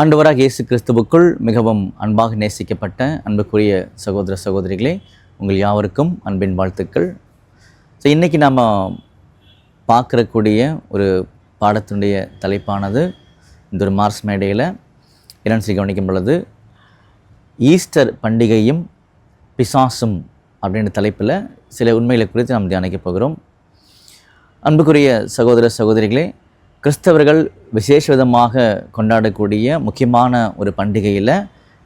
ஆண்டவராக இயேசு கிறிஸ்துவுக்குள் மிகவும் அன்பாக நேசிக்கப்பட்ட அன்புக்குரிய சகோதர சகோதரிகளே உங்கள் யாவருக்கும் அன்பின் வாழ்த்துக்கள். ஸோ இன்றைக்கி நாம் பார்க்கறக்கூடிய ஒரு பாடத்தினுடைய தலைப்பானது இந்த ஒரு மார்ஸ் மேடையில் இரண்டு கவனிக்கும் பொழுது ஈஸ்டர் பண்டிகையும் பிசாசும் அப்படின்ற தலைப்பில் சில உண்மைகளை குறித்து நாம் தியானிக்க போகிறோம். அன்புக்குரிய சகோதர சகோதரிகளே கிறிஸ்தவர்கள் விசேஷ விதமாக கொண்டாடக்கூடிய முக்கியமான ஒரு பண்டிகையில்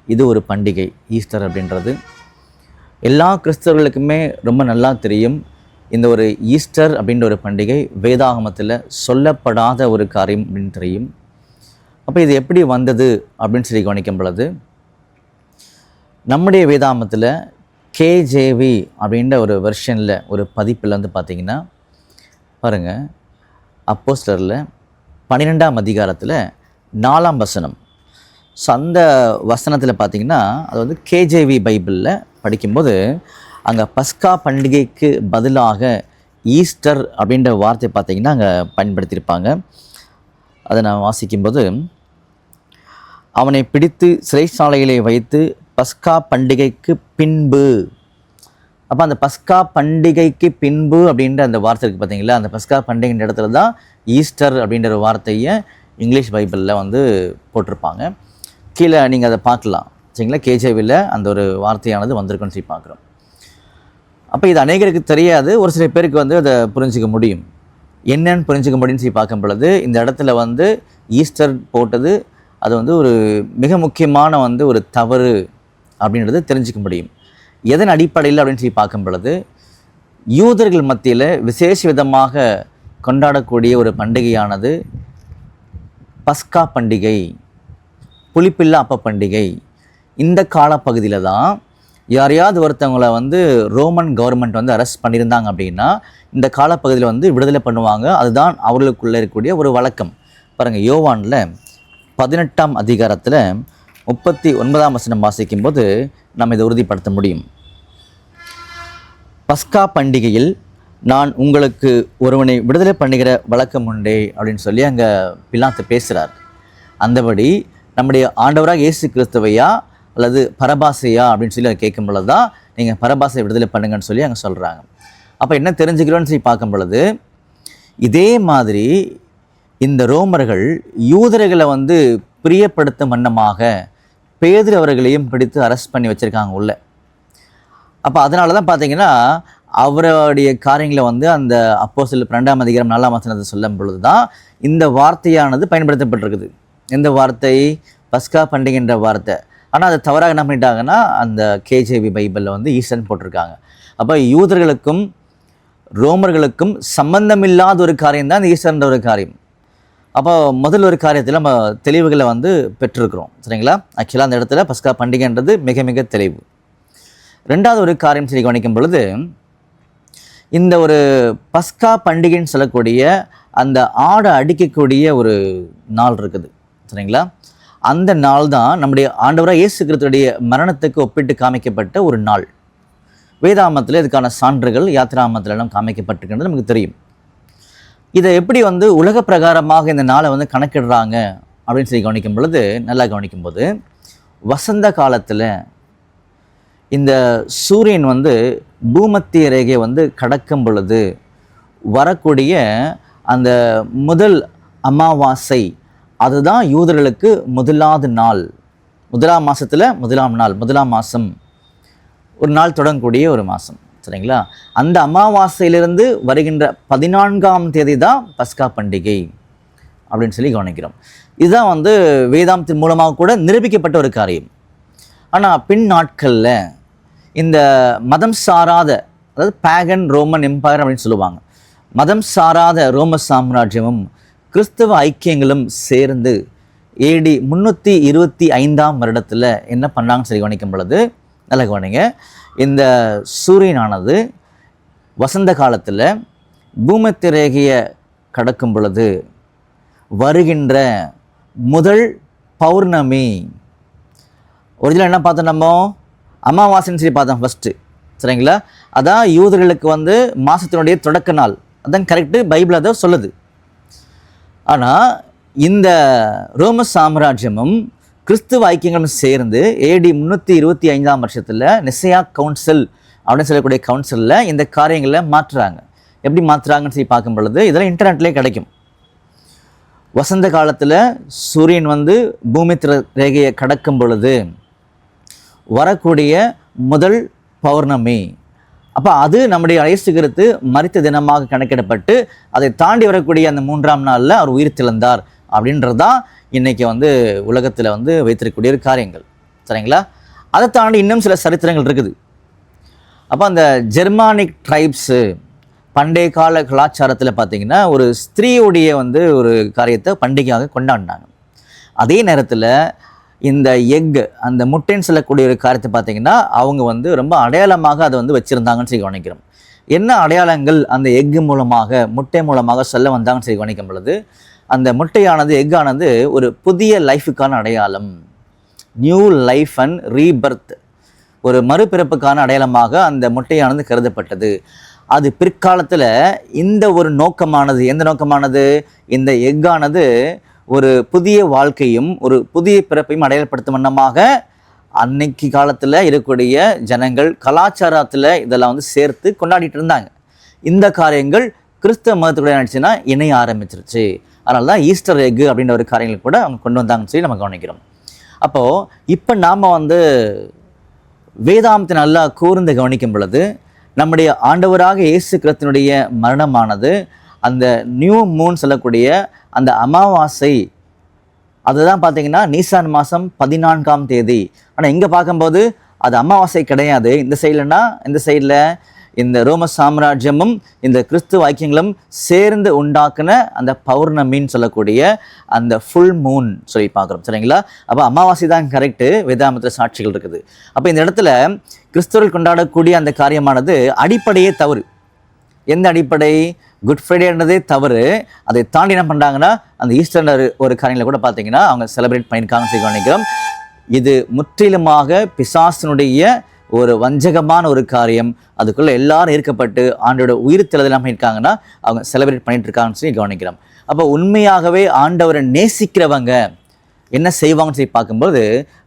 இது ஒரு பண்டிகை ஈஸ்டர் அப்படின்றது. எல்லா கிறிஸ்தவர்களுக்குமே ரொம்ப நல்லா தெரியும் இந்த ஒரு ஈஸ்டர் அப்படின்ற ஒரு பண்டிகை வேதாகமத்தில் சொல்லப்படாத ஒரு காரியம் அப்படின்னு தெரியும். அப்போ இது எப்படி வந்தது அப்படின்னு சொல்லி கவனிக்கும் பொழுது நம்முடைய வேதாமத்தில் கேஜேவி அப்படின்ற ஒரு வெர்ஷனில் ஒரு பதிப்பில் வந்து பார்த்திங்கன்னா பாருங்கள் அப்போஸ்டரில் பன்னிரெண்டாம் அதிகாரத்தில் நாலாம் வசனம். ஸோ அந்த வசனத்தில் பார்த்தீங்கன்னா அது வந்து கேஜேவி பைபிளில் படிக்கும்போது அங்கே பஸ்கா பண்டிகைக்கு பதிலாக ஈஸ்டர் அப்படின்ற வார்த்தை பார்த்தீங்கன்னா அங்கே பயன்படுத்தியிருப்பாங்க. அதை நான் வாசிக்கும்போது அவனை பிடித்து சிறைச்சாலையிலே வைத்து பஸ்கா பண்டிகைக்கு பின்பு அப்போ அந்த பஸ்கா பண்டிகைக்கு பின்பு அப்படின்ற அந்த வார்த்தை இருக்குது பார்த்தீங்களா அந்த பஸ்கா பண்டிகைன்ற இடத்துல தான் ஈஸ்டர் அப்படின்ற வார்த்தையை இங்கிலீஷ் பைபிளில் வந்து போட்டிருப்பாங்க. கீழே நீங்கள் அதை பார்க்கலாம். சரிங்களா? கேஜேவியில் அந்த ஒரு வார்த்தையானது வந்திருக்குன்னு சொல்லி பார்க்குறோம். அப்போ இது அநேகருக்கு தெரியாது. ஒரு சில பேருக்கு வந்து அதை புரிஞ்சிக்க முடியும். என்னன்னு புரிஞ்சிக்க முடியும்னு சொல்லி பார்க்கும் பொழுது இந்த இடத்துல வந்து ஈஸ்டர் போட்டது அது வந்து ஒரு மிக முக்கியமான வந்து ஒரு தவறு அப்படின்றது தெரிஞ்சுக்க முடியும். எதன் அடிப்படையில் அப்படின்னு சொல்லி பார்க்கும் பொழுது யூதர்கள் மத்தியில் விசேஷ விதமாக கொண்டாடக்கூடிய ஒரு பண்டிகையானது பஸ்கா பண்டிகை புளிப்பில்லா அப்ப பண்டிகை. இந்த காலப்பகுதியில் தான் யாரையாவது ஒருத்தவங்கள வந்து ரோமன் கவர்மெண்ட் வந்து அரெஸ்ட் பண்ணியிருந்தாங்க அப்படின்னா இந்த காலப்பகுதியில் வந்து விடுதலை பண்ணுவாங்க. அதுதான் அவர்களுக்குள்ளே இருக்கக்கூடிய ஒரு வழக்கம். பாருங்கள் யோவானில் பதினெட்டாம் அதிகாரத்தில் முப்பத்தி ஒன்பதாம் வசனம் வாசிக்கும்போது நம்ம இதை உறுதிப்படுத்த முடியும். பஸ்கா பண்டிகையில் நான் உங்களுக்கு ஒருவனை விடுதலை பண்ணுகிற வழக்கம் உண்டே அப்படின்னு சொல்லி அங்கே பிலாத்து பேசுகிறார் அந்தபடி நம்முடைய ஆண்டவராக இயேசு கிறிஸ்துவையா அல்லது பரபாசையா அப்படின்னு சொல்லி கேட்கும் பொழுது தான் நீங்கள் பரபாசை விடுதலை பண்ணுங்கன்னு சொல்லி அங்கே சொல்கிறாங்க அப்போ என்ன தெரிஞ்சுக்கிறோன்னு சொல்லி பார்க்கும் பொழுது இதே மாதிரி இந்த ரோமர்கள் யூதர்களை வந்து பிரியப்படுத்தும் வண்ணமாக பேதுரு அவர்களையும் பிடித்து அரெஸ்ட் பண்ணி வச்சுருக்காங்க உள்ள. அப்போ அதனால தான் பார்த்தீங்கன்னா அவருடைய காரியங்களை வந்து அந்த அப்போ சில பன்னெண்டாம் அதிகாரம் நாலாம் வசனத்தை சொல்லும் பொழுது தான் இந்த வார்த்தையானது பயன்படுத்தப்பட்டிருக்குது. இந்த வார்த்தை பஸ்கா பண்டிகைன்ற வார்த்தை. ஆனால் அதை தவறாக என்ன பண்ணிட்டாங்கன்னா அந்த கேஜேவி பைபிளில் வந்து ஈஸ்டர்ன் போட்டிருக்காங்க. அப்போ யூதர்களுக்கும் ரோமர்களுக்கும் சம்பந்தமில்லாத ஒரு காரியம் தான் இந்த ஈஸ்டர்ன்ற ஒரு காரியம். அப்போ முதல் ஒரு காரியத்தில் நம்ம தெளிவுகளை வந்து பெற்றிருக்கிறோம். சரிங்களா? ஆக்சுவலாக அந்த இடத்துல பஸ்கா பண்டிகைன்றது மிக மிக தெளிவு. ரெண்டாவது ஒரு காரியம் சரி கவனிக்கும் பொழுது இந்த ஒரு பஸ்கா பண்டிகைன்னு சொல்லக்கூடிய அந்த ஆடை அடிக்கக்கூடிய ஒரு நாள் இருக்குது. சரிங்களா? அந்த நாள் தான் நம்முடைய ஆண்டவராக இயேசு கிறிஸ்துடைய மரணத்துக்கு ஒப்பிட்டு காமிக்கப்பட்ட ஒரு நாள். வேதாமத்தில் இதுக்கான சான்றுகள் யாத்திராமத்திலெல்லாம் காமிக்கப்பட்டிருக்கின்றது நமக்கு தெரியும். இதை எப்படி வந்து உலக பிரகாரமாக இந்த நாளை வந்து கணக்கிடுறாங்க அப்படின்னு சொல்லி கவனிக்கும் பொழுது நல்லா கவனிக்கும் போது வசந்த காலத்தில் இந்த சூரியன் வந்து பூமத்திய ரேகை வந்து கடக்கும் பொழுது வரக்கூடிய அந்த முதல் அமாவாசை அதுதான் யூதர்களுக்கு முதலாவது நாள். முதலாம் மாதத்தில் முதலாம் நாள் முதலாம் மாதம் ஒரு நாள் தொடங்கக்கூடிய ஒரு மாதம் சரிங்களா? அந்த அமாவாசையிலிருந்து வருகின்ற பதினான்காம் தேதி தான் பஸ்கா பண்டிகை அப்படின்னு சொல்லி கவனிக்கிறோம். இதுதான் வந்து வேதாந்தத்தின் மூலமாக கூட நிரூபிக்கப்பட்ட ஒரு காரியம். ஆனால் பின் நாட்களில் இந்த மதம் சாராத அதாவது பேகன் ரோமன் எம்பையர் அப்படின்னு சொல்லுவாங்க. மதம் சாராத ரோம சாம்ராஜ்யமும் கிறிஸ்தவ ஐக்கியங்களும் சேர்ந்து ஏடி முந்நூற்றி இருபத்தி ஐந்தாம் வருடத்தில் என்ன பண்ணாங்கன்னு சொல்லி கவனிக்கும் பொழுது நல்லா கவனிங்க. இந்த சூரியனானது வசந்த காலத்தில் பூமத்திய ரேகையை கடக்கும் பொழுது வருகின்ற முதல் பௌர்ணமி. ஒரிஜினல் என்ன பார்த்தோம் நம்ம அமாவாசைன்னு சொல்லி பார்த்தோம் ஃபஸ்ட்டு சரிங்களா? அதான் யூதர்களுக்கு வந்து மாதத்தினுடைய தொடக்க நாள். அதான் கரெக்டு பைபிள் அதை சொல்லுது. ஆனால் இந்த ரோம சாம்ராஜ்யமும் கிறிஸ்துவ ஐக்கியங்களும் சேர்ந்து ஏடி முந்நூற்றி இருபத்தி ஐந்தாம் வருஷத்தில் நிசையா கவுன்சில் அப்படின்னு சொல்லக்கூடிய கவுன்சிலில் இந்த காரியங்களை மாற்றுறாங்க. எப்படி மாற்றுறாங்கன்னு சொல்லி பார்க்கும் பொழுது இதெல்லாம் இன்டர்நெட்லேயே கிடைக்கும். வசந்த காலத்தில் சூரியன் வந்து பூமி ரேகையை கடக்கும் பொழுது வரக்கூடிய முதல் பௌர்ணமி. அப்போ அது நம்முடைய இயேசு மறித்த தினமாக கணக்கிடப்பட்டு அதை தாண்டி வரக்கூடிய அந்த மூன்றாம் நாளில் அவர் உயிர் திழந்தார் அப்படின்றது தான் இன்றைக்கி வந்து உலகத்தில் வந்து வைத்திருக்கக்கூடிய ஒரு காரியங்கள். சரிங்களா? அதை தாண்டி இன்னும் சில சரித்திரங்கள் இருக்குது. அப்போ அந்த ஜெர்மானிக் ட்ரைப்ஸு பண்டைய கால கலாச்சாரத்தில் பார்த்திங்கன்னா ஒரு ஸ்திரீயுடைய வந்து ஒரு காரியத்தை பண்டிகையாக கொண்டாடினாங்க. அதே நேரத்தில் இந்த எக் அந்த முட்டைன்னு சொல்லக்கூடிய ஒரு காரியத்தை பார்த்தீங்கன்னா அவங்க வந்து ரொம்ப அடையாளமாக அதை வந்து வச்சுருந்தாங்கன்னு சொல்லி கவனிக்கிறோம். என்ன அடையாளங்கள் அந்த எக்கு மூலமாக முட்டை மூலமாக சொல்ல வந்தாங்கன்னு சொல்லி கவனிக்கும் பொழுது அந்த முட்டையானது எக்கானது ஒரு புதிய லைஃபுக்கான அடையாளம். நியூ லைஃப் அண்ட் ரீபர்த் ஒரு மறுபிறப்புக்கான அடையாளமாக அந்த முட்டையானது கருதப்பட்டது. அது பிற்காலத்தில் இந்த ஒரு நோக்கமானது எந்த நோக்கமானது? இந்த எக்கானது ஒரு புதிய வாழ்க்கையும் ஒரு புதிய பிறப்பையும் அடையாளப்படுத்தும் வண்ணமாக அன்னைக்கு காலத்தில் இருக்கக்கூடிய ஜனங்கள் கலாச்சாரத்தில் இதெல்லாம் வந்து சேர்த்து கொண்டாடிட்டு இருந்தாங்க. இந்த காரியங்கள் கிறிஸ்தவ மதத்துக்குள்ள நினச்சுன்னா இணைய ஆரம்பிச்சிருச்சு. அதனால தான் ஈஸ்டர் எக்கு அப்படின்ற ஒரு காரியங்கள் கூட அவங்க கொண்டு வந்தாங்கன்னு சொல்லி நம்ம கவனிக்கிறோம். அப்போது இப்போ நாம் வந்து வேதாந்தத்தை நல்லா கூர்ந்து கவனிக்கும் பொழுது நம்முடைய ஆண்டவராக இயேசு கிறிஸ்தனுடைய மரணமானது அந்த நியூ மூன் சொல்லக்கூடிய அந்த அமாவாசை அதுதான் பார்த்தீங்கன்னா நீசான் மாதம் பதினான்காம் தேதி. ஆனால் இங்கே பார்க்கும்போது அது அமாவாசை கிடையாது. இந்த சைட்லனா இந்த சைடில் இந்த ரோம சாம்ராஜ்யமும் இந்த கிறிஸ்துவ ஐக்கியங்களும் சேர்ந்து உண்டாக்குன அந்த பௌர்ணமின்னு சொல்லக்கூடிய அந்த ஃபுல் மூன் சொல்லி பார்க்குறோம். சரிங்களா? அப்போ அமாவாசை தான் கரெக்டு வேதாமத்தில் சாட்சிகள் இருக்குது. அப்போ இந்த இடத்துல கிறிஸ்துவர்கள் கொண்டாடக்கூடிய அந்த காரியமானது அடிப்படையே தவறு. எந்த அடிப்படை? குட் ஃப்ரைடேன்றதே தவறு. அதை தாண்டி என்ன பண்ணுறாங்கன்னா அந்த ஈஸ்டர்னர் ஒரு காரியங்களை கூட பார்த்தீங்கன்னா அவங்க செலிப்ரேட் பண்ணியிருக்காங்க சொல்லி கவனிக்கிறோம். இது முற்றிலுமாக பிசாசனுடைய ஒரு வஞ்சகமான ஒரு காரியம். அதுக்குள்ளே எல்லாரும் ஈர்க்கப்பட்டு ஆண்டோட உயிர் தெளிதெல்லாம் பண்ணியிருக்காங்கன்னா அவங்க செலிப்ரேட் பண்ணிட்டு இருக்காங்கன்னு சொல்லி கவனிக்கிறோம். அப்போ உண்மையாகவே ஆண்டவரை நேசிக்கிறவங்க என்ன செய்வாங்கன்னு சொல்லி பார்க்கும்போது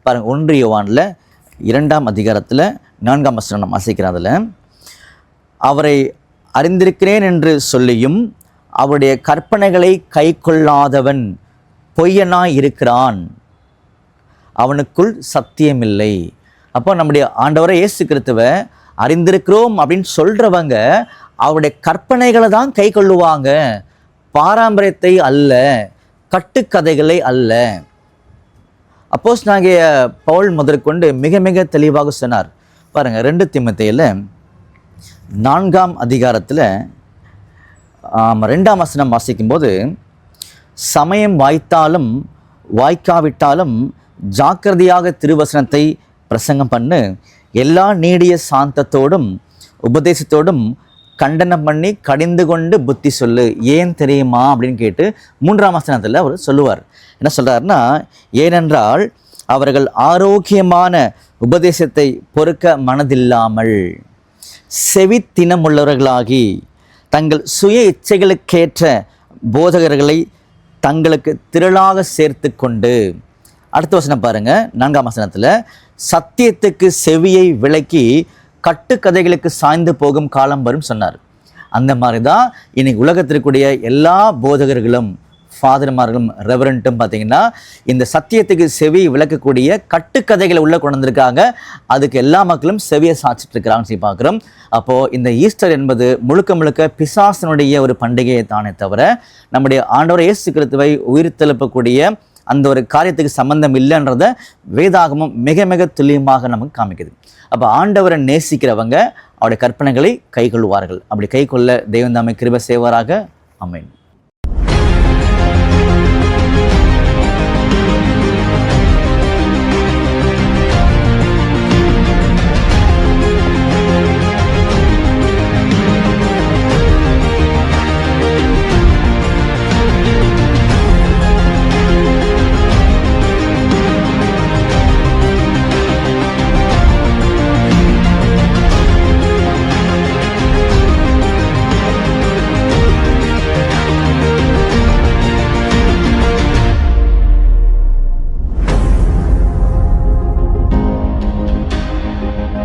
பாருங்கள் ஒன்று யோவானில் இரண்டாம் அதிகாரத்தில் நான்காம் வசனம் நம்ம வாசிக்கிறோம் அதில். அவரை அறிந்திருக்கிறேன் என்று சொல்லியும் அவருடைய கற்பனைகளை கை கொள்ளாதவன் பொய்யனாய் இருக்கிறான். அவனுக்குள் சத்தியமில்லை. அப்போ நம்முடைய ஆண்டவரை இயேசு கிறித்துவ அறிந்திருக்கிறோம் அப்படின்னு சொல்கிறவங்க அவருடைய கற்பனைகளை தான் கை கொள்ளுவாங்க பாரம்பரியத்தை அல்ல கட்டுக்கதைகளை அல்ல. அப்போஸ் நாங்கள் பவுல் முதற்கொண்டு மிக மிக தெளிவாக சொன்னார். பாருங்கள் ரெண்டு திமுத்தையில் நான்காம் அதிகாரத்தில் ரெண்டாம் வசனம் வாசிக்கும்போது சமயம் வாய்த்தாலும் வாய்க்காவிட்டாலும் ஜாக்கிரதையாக திருவசனத்தை பிரசங்கம் பண்ணு. எல்லா நீடிய சாந்தத்தோடும் உபதேசத்தோடும் கண்டனம் பண்ணி கடிந்து கொண்டு புத்தி சொல்லு. ஏன் தெரியுமா? அப்படின்னு கேட்டு மூன்றாம் வசனத்தில் அவர் சொல்லுவார். என்ன சொல்கிறாருன்னா ஏனென்றால் அவர்கள் ஆரோக்கியமான உபதேசத்தை பொறுக்க மனதில்லாமல் செவித்தினமுள்ளவர்களாகி தங்கள் சுய இச்சைகளுக்கேற்ற போதகர்களை தங்களுக்கு திரளாக சேர்த்து கொண்டு அடுத்த வசனம் பாருங்கள் நான்காம் வசனத்தில் சத்தியத்துக்கு செவியை விலக்கி கட்டுக்கதைகளுக்கு சாய்ந்து போகும் காலம் வரும் சொன்னார். அந்த மாதிரி தான் இன்னைக்கு உலகத்திற்குடைய எல்லா போதகர்களும் ஃபாதர்மார்களும் ரெவரண்ட்டும் பார்த்தீங்கன்னா இந்த சத்தியத்துக்கு செவி விளக்கக்கூடிய கட்டுக்கதைகளை உள்ளே கொண்டு வந்திருக்காங்க. அதுக்கு எல்லா மக்களும் செவியை சாச்சிட்டு இருக்கிறாங்கன்னு சொல்லி பார்க்குறோம். அப்போது இந்த ஈஸ்டர் என்பது முழுக்க முழுக்க பிசாசனுடைய ஒரு பண்டிகையை தானே தவிர நம்முடைய ஆண்டவர் இயேசு கிறித்துவை உயிர்த்தெழுப்பக்கூடிய அந்த ஒரு காரியத்துக்கு சம்பந்தம் இல்லைன்றத வேதாகமும் மிக மிக துல்லியமாக நமக்கு காமிக்குது. அப்போ ஆண்டவரை நேசிக்கிறவங்க அவருடைய கற்பனைகளை கைகொள்வார்கள் அப்படி கைக்கொள்ள தெய்வந்தாமை கிருப செய்வாராக. அமையும்